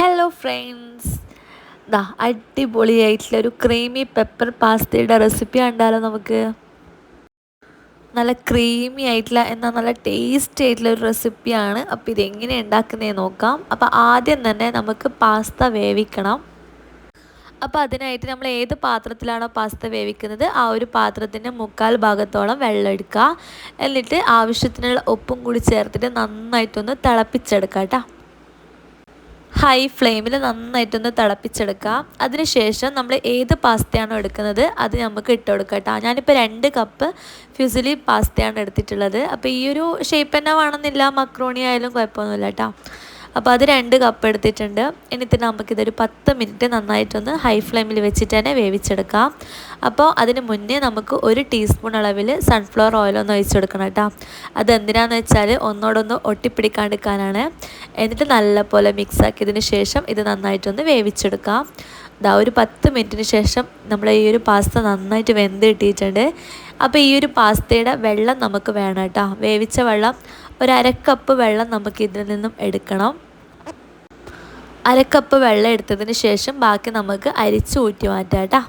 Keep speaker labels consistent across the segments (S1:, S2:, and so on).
S1: Hello friends ദാ അടിപൊളിയായിട്ടുള്ള ഒരു ക്രീമി പെപ്പർ പാസ്തയുടെ റെസിപ്പി കണ്ടാലോ നമുക്ക്? നല്ല ക്രീമി ആയിട്ടുള്ള എന്നാൽ നല്ല ടേസ്റ്റി ആയിട്ടുള്ള ഒരു റെസിപ്പിയാണ് അപ്പോൾ ഇതെങ്ങനെ ഉണ്ടാക്കുന്നതെന്ന് നോക്കാം. അപ്പോൾ ആദ്യം തന്നെ നമുക്ക് പാസ്ത വേവിക്കണം. അപ്പോൾ അതിനായിട്ട് നമ്മൾ ഏത് പാത്രത്തിലാണോ പാസ്ത വേവിക്കുന്നത് ആ ഒരു പാത്രത്തിന്റെ മുക്കാൽ ഭാഗത്തോളം വെള്ളം എടുക്കുക. എന്നിട്ട് ആവശ്യത്തിനുള്ള ഉപ്പും കൂടി ചേർത്തിട്ട് നന്നായിട്ടൊന്ന് തിളപ്പിച്ചെടുക്കാം കേട്ടോ. ഹൈ ഫ്ലെയിമിൽ നന്നായിട്ടൊന്ന് തിളപ്പിച്ചെടുക്കുക. അതിനുശേഷം നമ്മൾ ഏത് പാസ്തയാണോ എടുക്കുന്നത് അത് നമുക്ക് ഇട്ട് കൊടുക്കാം കേട്ടോ. ഞാനിപ്പോൾ രണ്ട് കപ്പ് ഫ്യൂസിലി പാസ്തയാണ് എടുത്തിട്ടുള്ളത്. അപ്പോൾ ഈ ഒരു ഷേപ്പ് തന്നെ വേണമെന്നില്ല. മക്രോണി ആയാലും കുഴപ്പമൊന്നുമില്ല കേട്ടോ. അപ്പോൾ അത് രണ്ട് കപ്പ് എടുത്തിട്ടുണ്ട്. എന്നിട്ട് നമുക്കിതൊരു പത്ത് മിനിറ്റ് നന്നായിട്ടൊന്ന് ഹൈ ഫ്ലെയിമിൽ വെച്ചിട്ട് തന്നെ വേവിച്ചെടുക്കാം. അപ്പോൾ അതിന് മുന്നേ നമുക്ക് ഒരു ടീസ്പൂൺ അളവിൽ സൺഫ്ലവർ ഒന്ന് ഒഴിച്ചു കൊടുക്കണം കേട്ടോ അതെന്തിനാന്ന് വെച്ചാൽ ഒന്നോടൊന്ന് ഒട്ടിപ്പിടിക്കാണ്ടിരിക്കാനാണ്. എന്നിട്ട് നല്ലപോലെ മിക്സ് ആക്കിയതിന് ശേഷം ഇത് നന്നായിട്ടൊന്ന് വേവിച്ചെടുക്കാം. ഇതാ ഒരു പത്ത് മിനിറ്റിന് ശേഷം നമ്മൾ ഈ ഒരു പാസ്ത നന്നായിട്ട് വെന്ത് കിട്ടിയിട്ടുണ്ട്. അപ്പോൾ ഈ ഒരു പാസ്തയുടെ വെള്ളം നമുക്ക് വേണം കേട്ടോ. വേവിച്ച വെള്ളം ഒരു അരക്കപ്പ് വെള്ളം നമുക്ക് ഇതിൽ നിന്നും എടുക്കണം. അരക്കപ്പ് വെള്ളം എടുത്തതിന് ശേഷം ബാക്കി നമുക്ക് അരിച്ച് ഊറ്റി മാറ്റാം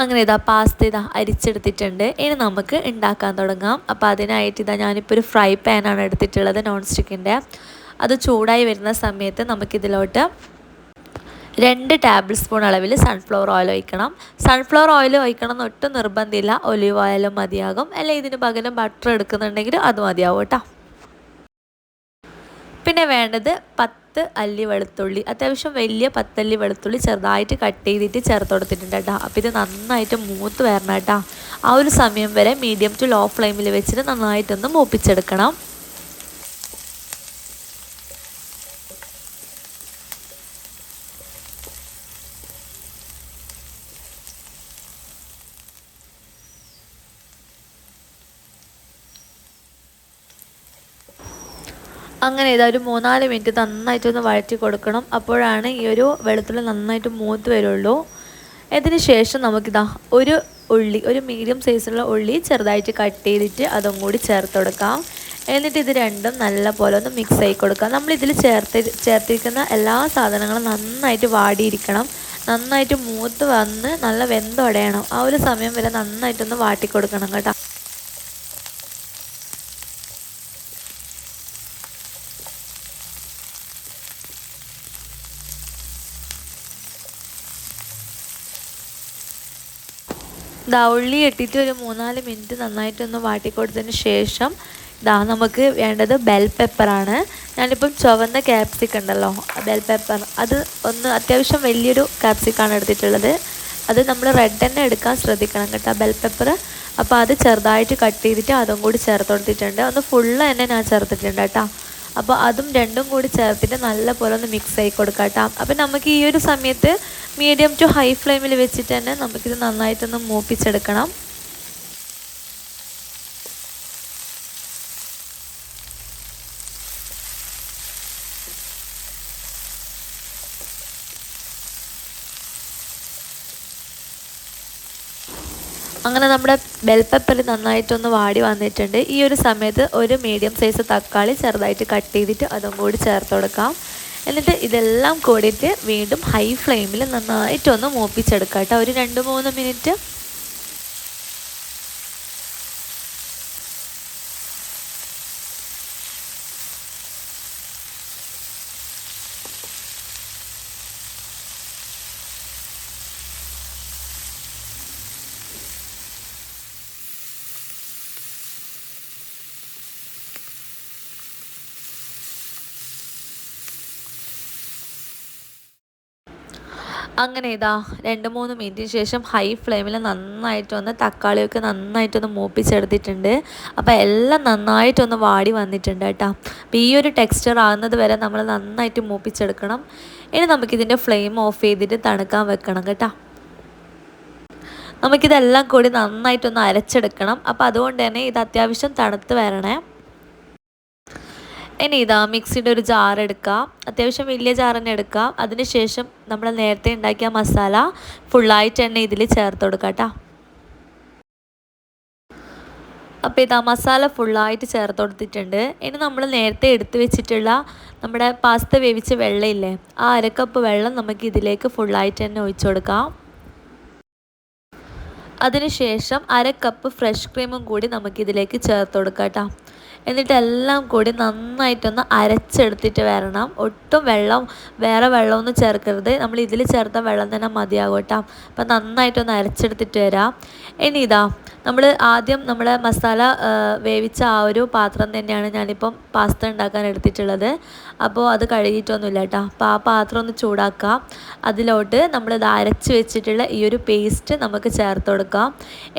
S1: അങ്ങനെ ഇതാ പാസ്ത ഇതാ അരിച്ചെടുത്തിട്ടുണ്ട്. ഇനി നമുക്ക് ഉണ്ടാക്കാൻ തുടങ്ങാം. അപ്പോൾ അതിനായിട്ട് ഇതാ ഞാനിപ്പോൾ ഒരു ഫ്രൈ പാനാണ് എടുത്തിട്ടുള്ളത് നോൺ സ്റ്റിക്കിന്റെ അത് ചൂടായി വരുന്ന സമയത്ത് നമുക്കിതിലോട്ട് രണ്ട് ടേബിൾ സ്പൂൺ അളവിൽ സൺഫ്ലവർ ഓയിൽ ഒഴിക്കണം. സൺഫ്ലവർ ഓയിൽ ഒഴിക്കണം എന്ന് ഒട്ടും നിർബന്ധമില്ല. ഒലിവ് ഓയിലും മതിയാകും. അല്ലെ ഇതിന് പകരം ബട്ടർ എടുക്കുന്നുണ്ടെങ്കിൽ അത് മതിയാവും കേട്ടോ. പിന്നെ വേണ്ടത് പത്ത് അല്ലി വെളുത്തുള്ളി. അത്യാവശ്യം വലിയ പത്തല്ലി വെളുത്തുള്ളി ചെറുതായിട്ട് കട്ട് ചെയ്തിട്ട് ചേർത്ത് കൊടുത്തിട്ടുണ്ട് കേട്ടോ. അപ്പോൾ ഇത് നന്നായിട്ട് മൂത്ത് വരണം കേട്ടോ. ആ ഒരു സമയം വരെ മീഡിയം ടു ലോ ഫ്ലെയിമിൽ വെച്ചിട്ട് നന്നായിട്ടൊന്ന് മൂപ്പിച്ചെടുക്കണം. അങ്ങനെ ഇതാ ഒരു മൂന്നാൽ മിനിറ്റ് നന്നായിട്ടൊന്ന് വഴറ്റി കൊടുക്കണം. അപ്പോഴാണ് ഈ ഒരു വെളുത്തുള്ളി നന്നായിട്ട് മൂത്ത് വരുള്ളൂ. ഇതിന് ശേഷം നമുക്കിതാ ഒരു ഉള്ളി ഒരു മീഡിയം സൈസുള്ള ഉള്ളി ചെറുതായിട്ട് കട്ട് ചെയ്തിട്ട് അതും കൂടി ചേർത്ത് കൊടുക്കാം. എന്നിട്ട് ഇത് രണ്ടും നല്ല പോലെ ഒന്ന് മിക്സ് ആയി കൊടുക്കാം. നമ്മളിതിൽ ചേർത്ത് ചേർത്തിരിക്കുന്ന എല്ലാ സാധനങ്ങളും നന്നായിട്ട് വാടിയിരിക്കണം. നന്നായിട്ട് മൂത്ത് വന്ന് നല്ല വെന്തൊടയണം. ആ ഒരു സമയം വരെ നന്നായിട്ടൊന്ന് വാട്ടിക്കൊടുക്കണം കേട്ടോ. ദാ ഉള്ളി ഇട്ടിട്ട് ഒരു മൂന്നാൽ മിനിറ്റ് നന്നായിട്ടൊന്ന് വാട്ടിക്കൊടുത്തതിന് ശേഷം ഇതാ നമുക്ക് വേണ്ടത് ബെൽ പെപ്പറാണ് ഞാനിപ്പം ചുവന്ന ക്യാപ്സിക് ഉണ്ടല്ലോ ബെൽ പെപ്പർ അത് ഒന്ന് അത്യാവശ്യം വലിയൊരു ക്യാപ്സിക്കാണ് എടുത്തിട്ടുള്ളത്. അത് നമ്മൾ റെഡ് തന്നെ എടുക്കാൻ ശ്രദ്ധിക്കണം കേട്ടോ ബെൽ പെപ്പർ അപ്പോൾ അത് ചെറുതായിട്ട് കട്ട് ചെയ്തിട്ട് അതും കൂടി ചേർത്ത് കൊടുത്തിട്ടുണ്ട്. ഒന്ന് ഫുള്ള് തന്നെ ഞാൻ ചേർത്തിട്ടുണ്ട് കേട്ടോ. അപ്പോൾ അതും രണ്ടും കൂടി ചേർത്തിട്ട് നല്ല പോലെ ഒന്ന് മിക്സ് ആയി കൊടുക്കാം കേട്ടോ അപ്പോൾ നമുക്ക് ഈ ഒരു സമയത്ത് മീഡിയം ടു ഹൈ ഫ്ലെയിമിൽ വെച്ചിട്ട് തന്നെ നമുക്കിത് നന്നായിട്ടൊന്ന് മൂപ്പിച്ചെടുക്കണം. അങ്ങനെ നമ്മുടെ ബെൽ പെപ്പർ നന്നായിട്ടൊന്ന് വാടി വന്നിട്ടുണ്ട്. ഈ ഒരു സമയത്ത് ഒരു മീഡിയം സൈസ് തക്കാളി ചെറുതായിട്ട് കട്ട് ചെയ്തിട്ട് അതും കൂടി ചേർത്ത് കൊടുക്കാം. എന്നിട്ട് ഇതെല്ലാം കൂടിയിട്ട് വീണ്ടും ഹൈ ഫ്ലെയിമിൽ നന്നായിട്ടൊന്ന് മൂപ്പിച്ചെടുക്കാം കേട്ടോ. ഒരു രണ്ട് മൂന്ന് മിനിറ്റ് അങ്ങനെ ഇതാ രണ്ട് മൂന്ന് മിനിറ്റിന് ശേഷം ഹൈ ഫ്ലെയിമിൽ നന്നായിട്ട് നന്നായിട്ടൊന്ന് തക്കാളിയൊക്കെ നന്നായിട്ടൊന്ന് മൂപ്പിച്ചെടുത്തിട്ടുണ്ട്. അപ്പോൾ എല്ലാം നന്നായിട്ടൊന്ന് വാടി വന്നിട്ടുണ്ട് കേട്ടോ. അപ്പോൾ ഈ ഒരു ടെക്സ്ചർ ആകുന്നത് വരെ നമ്മൾ നന്നായിട്ട് മൂപ്പിച്ചെടുക്കണം. ഇനി നമുക്കിതിന്റെ ഫ്ലെയിം ഓഫ് ചെയ്തിട്ട് തണുക്കാൻ വെക്കണം കേട്ടോ. നമുക്കിതെല്ലാം കൂടി നന്നായിട്ടൊന്ന് അരച്ചെടുക്കണം. അപ്പോൾ അതുകൊണ്ട് തന്നെ ഇത് അത്യാവശ്യം തണുത്ത് വരണേ. ഇനി ഇതാ മിക്സിയുടെ ഒരു ജാർ എടുക്കുക അത്യാവശ്യം വലിയ ജാർ തന്നെ എടുക്കുക അതിനുശേഷം നമ്മൾ നേരത്തെ ഉണ്ടാക്കിയ മസാല ഫുള്ളായിട്ട് തന്നെ ഇതിൽ ചേർത്ത് കൊടുക്കുക കേട്ടോ അപ്പോൾ ഇതാ മസാല ഫുള്ളായിട്ട് ചേർത്ത് കൊടുത്തിട്ടുണ്ട്. ഇനി നമ്മൾ നേരത്തെ എടുത്ത് വെച്ചിട്ടുള്ള നമ്മുടെ പാസ്ത വേവിച്ച വെള്ളമില്ലേ ആ അരക്കപ്പ് വെള്ളം നമുക്ക് ഇതിലേക്ക് ഫുള്ളായിട്ട് തന്നെ ഒഴിച്ചു കൊടുക്കാം. അതിനുശേഷം അര കപ്പ് ഫ്രഷ് ക്രീമും കൂടി നമുക്കിതിലേക്ക് ചേർത്ത് കൊടുക്കാം കേട്ടോ എന്നിട്ട് എല്ലാം കൂടി നന്നായിട്ടൊന്ന് അരച്ചെടുത്തിട്ട് വരണം. ഒട്ടും വെള്ളം വേറെ വെള്ളമൊന്നും ചേർക്കരുത്. നമ്മൾ ഇതിൽ ചേർത്ത വെള്ളം തന്നെ മതിയാകും കേട്ടോ. അപ്പം നന്നായിട്ടൊന്ന് അരച്ചെടുത്തിട്ട് വരാം. ഇനി ഇതാ നമ്മൾ ആദ്യം നമ്മുടെ മസാല വേവിച്ച ആ ഒരു പാത്രം തന്നെയാണ് ഞാനിപ്പം പാസ്ത ഉണ്ടാക്കാൻ എടുത്തിട്ടുള്ളത്. അപ്പോൾ അത് കഴുകിയിട്ടൊന്നുമില്ല കേട്ടോ. അപ്പോൾ ആ പാത്രം ഒന്ന് ചൂടാക്കാം. അതിലോട്ട് നമ്മളിത് അരച്ച് വെച്ചിട്ടുള്ള ഈ ഒരു പേസ്റ്റ് നമുക്ക് ചേർത്ത് കൊടുക്കാം.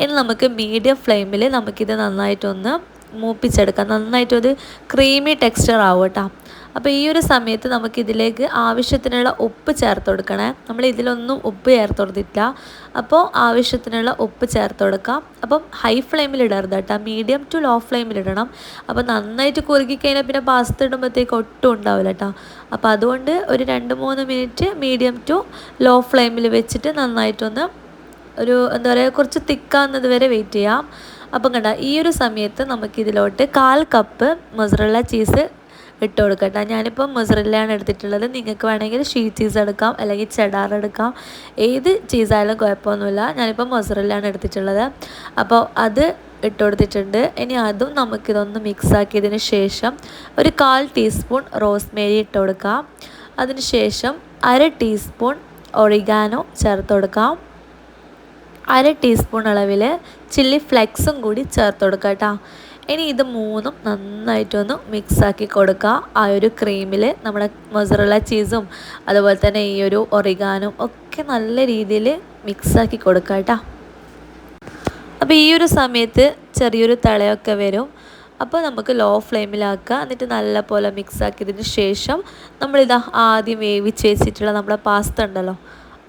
S1: ഇനി നമുക്ക് മീഡിയം ഫ്ലെയിമിൽ നമുക്കിത് നന്നായിട്ടൊന്ന് മൂപ്പിച്ചെടുക്കാം. നന്നായിട്ടൊരു ക്രീമി ടെക്സ്ചർ ആവും കേട്ടോ. അപ്പോൾ ഈ ഒരു സമയത്ത് നമുക്കിതിലേക്ക് ആവശ്യത്തിനുള്ള ഉപ്പ് ചേർത്ത് കൊടുക്കണേ. നമ്മൾ ഇതിലൊന്നും ഉപ്പ് ചേർത്ത് കൊടുത്തിട്ടില്ല. അപ്പോൾ ആവശ്യത്തിനുള്ള ഉപ്പ് ചേർത്ത് കൊടുക്കാം. അപ്പം ഹൈ ഫ്ലെയിമിൽ ഇടരുത് കേട്ടോ. മീഡിയം ടു ലോ ഫ്ലെയിമിൽ ഇടണം. അപ്പോൾ നന്നായിട്ട് കുറുകി കഴിഞ്ഞാൽ പിന്നെ പാസ്ത ഇടുമ്പോഴത്തേക്ക് ഒട്ടും ഉണ്ടാവില്ല കേട്ടോ. അപ്പോൾ അതുകൊണ്ട് ഒരു രണ്ട് മൂന്ന് മിനിറ്റ് മീഡിയം ടു ലോ ഫ്ലെയിമിൽ വെച്ചിട്ട് നന്നായിട്ടൊന്ന് ഒരു എന്താ പറയുക കുറച്ച് തിക്കാവുന്നത് വരെ വെയിറ്റ് ചെയ്യാം. അപ്പം കണ്ട ഈ ഒരു സമയത്ത് നമുക്കിതിലോട്ട് കാൽ കപ്പ് മൊസറല്ല ചീസ് ഇട്ട് കൊടുക്കട്ടെ ഞാനിപ്പോൾ മൊസറല്ലാണ് എടുത്തിട്ടുള്ളത്. നിങ്ങൾക്ക് വേണമെങ്കിൽ ഷീറ്റ് ചീസ് എടുക്കാം അല്ലെങ്കിൽ ചെഡാർ എടുക്കാം. ഏത് ചീസായാലും കുഴപ്പമൊന്നുമില്ല. ഞാനിപ്പോൾ മൊസറല്ലാണ് എടുത്തിട്ടുള്ളത്. അപ്പോൾ അത് ഇട്ട് കൊടുത്തിട്ടുണ്ട്. ഇനി അതും നമുക്കിതൊന്ന് മിക്സാക്കിയതിന് ശേഷം ഒരു കാൽ ടീസ്പൂൺ റോസ്മേരി ഇട്ട് കൊടുക്കാം. അതിന് ശേഷം അര ടീസ്പൂൺ ഒറിഗാനോ ചേർത്ത് കൊടുക്കാം. അര ടീസ്പൂൺ അളവിൽ ചില്ലി ഫ്ലെക്സും കൂടി ചേർത്ത് കൊടുക്കുക കേട്ടോ. ഇനി ഇത് മൂന്നും നന്നായിട്ടൊന്ന് മിക്സാക്കി കൊടുക്കുക. ആ ഒരു ക്രീമിൽ നമ്മുടെ മൊസറുള്ള ചീസും അതുപോലെ തന്നെ ഈ ഒരു ഒറിഗാനും ഒക്കെ നല്ല രീതിയിൽ മിക്സാക്കി കൊടുക്കുക കേട്ടോ. അപ്പോൾ ഈ ഒരു സമയത്ത് ചെറിയൊരു തളയൊക്കെ വരും. അപ്പോൾ നമുക്ക് ലോ ഫ്ലെയിമിലാക്കുക എന്നിട്ട് നല്ല പോലെ മിക്സാക്കിയതിന് ശേഷം നമ്മളിതാ ആദ്യം വേവിച്ച് വെച്ചിട്ടുള്ള നമ്മുടെ പാസ്ത ഉണ്ടല്ലോ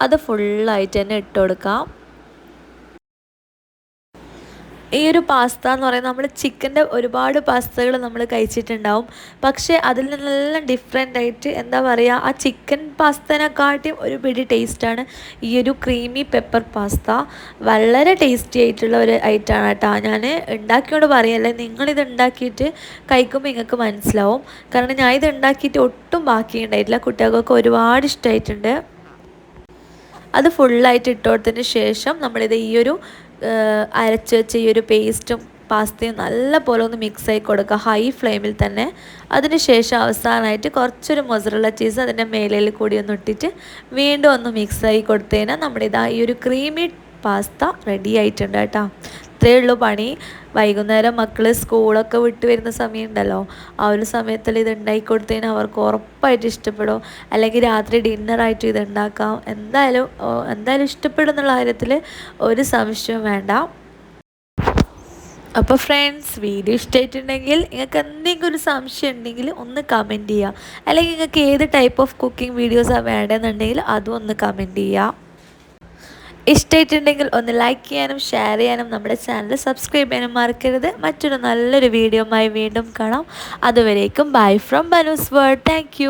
S1: അത് ഫുള്ളായിട്ട് തന്നെ ഇട്ട് കൊടുക്കാം. ഈ ഒരു പാസ്ത എന്ന് പറയുന്നത് നമ്മൾ ചിക്കന്റെ ഒരുപാട് പാസ്തകൾ നമ്മൾ കഴിച്ചിട്ടുണ്ടാവും. പക്ഷേ അതിൽ നിന്നെല്ലാം ഡിഫറെന്റ് ആയിട്ട് എന്താ പറയുക ആ ചിക്കൻ പാസ്തനെക്കാട്ടിയും ഒരു പിടി ടേസ്റ്റാണ് ഈ ഒരു ക്രീമി പെപ്പർ പാസ്ത വളരെ ടേസ്റ്റി ആയിട്ടുള്ള ഒരു ഐറ്റമാണ് കേട്ടോ. ഞാൻ ഉണ്ടാക്കിയോട് പറയല്ലേ നിങ്ങളിത് ഉണ്ടാക്കിയിട്ട് കഴിക്കുമ്പോൾ നിങ്ങൾക്ക് മനസ്സിലാവും. കാരണം ഞാൻ ഇത് ഉണ്ടാക്കിയിട്ട് ഒട്ടും ബാക്കിയുണ്ടായിട്ടില്ല കുട്ടികൾക്കൊക്കെ ഒരുപാട് ഇഷ്ടമായിട്ടുണ്ട് അത് ഫുള്ളായിട്ട് ഇട്ട് ശേഷം നമ്മളിത് ഈ ഒരു അരച്ച് വെച്ച ഈ ഒരു പേസ്റ്റും പാസ്തയും നല്ല പോലെ ഒന്ന് ആയി കൊടുക്കുക. ഹൈ ഫ്ലെയിമിൽ തന്നെ. അതിനുശേഷം അവസാനമായിട്ട് കുറച്ചൊരു മൊസറുള്ള ചീസ് അതിന്റെ മേലയിൽ കൂടി ഒന്ന് ഇട്ടിട്ട് വീണ്ടും ഒന്ന് മിക്സ് ആയി കൊടുത്തതിനാൽ നമ്മുടെ ഇതാ ഈ ഒരു ക്രീമി പാസ്ത റെഡി ആയിട്ടുണ്ട് കേട്ടോ. ഇത്രയേ ഉള്ളൂ പണി. വൈകുന്നേരം മക്കൾ സ്കൂളൊക്കെ വിട്ട് വരുന്ന സമയമുണ്ടല്ലോ. ആ ഒരു സമയത്തിൽ ഇത് ഉണ്ടാക്കി കൊടുത്തതിന് അവർക്ക് ഉറപ്പായിട്ട് ഇഷ്ടപ്പെടും. അല്ലെങ്കിൽ രാത്രി ഡിന്നറായിട്ട് ഇത് ഉണ്ടാക്കാം. എന്തായാലും എന്തായാലും ഇഷ്ടപ്പെടും എന്നുള്ള കാര്യത്തിൽ ഒരു സംശയവും വേണ്ട. അപ്പോൾ ഫ്രണ്ട്സ് വീഡിയോ ഇഷ്ടമായിട്ടുണ്ടെങ്കിൽ നിങ്ങൾക്ക് എന്തെങ്കിലും ഒരു സംശയം ഉണ്ടെങ്കിൽ ഒന്ന് കമന്റ് ചെയ്യുക. അല്ലെങ്കിൽ നിങ്ങൾക്ക് ഏത് ടൈപ്പ് ഓഫ് കുക്കിംഗ് വീഡിയോസാണ് വേണ്ടതെന്നുണ്ടെങ്കിൽ അതും ഒന്ന് കമന്റ് ചെയ്യുക. ഇഷ്ടമായിട്ടുണ്ടെങ്കിൽ ഒന്ന് ലൈക്ക് ചെയ്യാനും ഷെയർ ചെയ്യാനും നമ്മുടെ ചാനൽ സബ്സ്ക്രൈബ് ചെയ്യാനും മറക്കരുത്. മറ്റൊരു നല്ലൊരു വീഡിയോയുമായി വീണ്ടും കാണാം. അതുവരേക്കും bye from Banu's world thank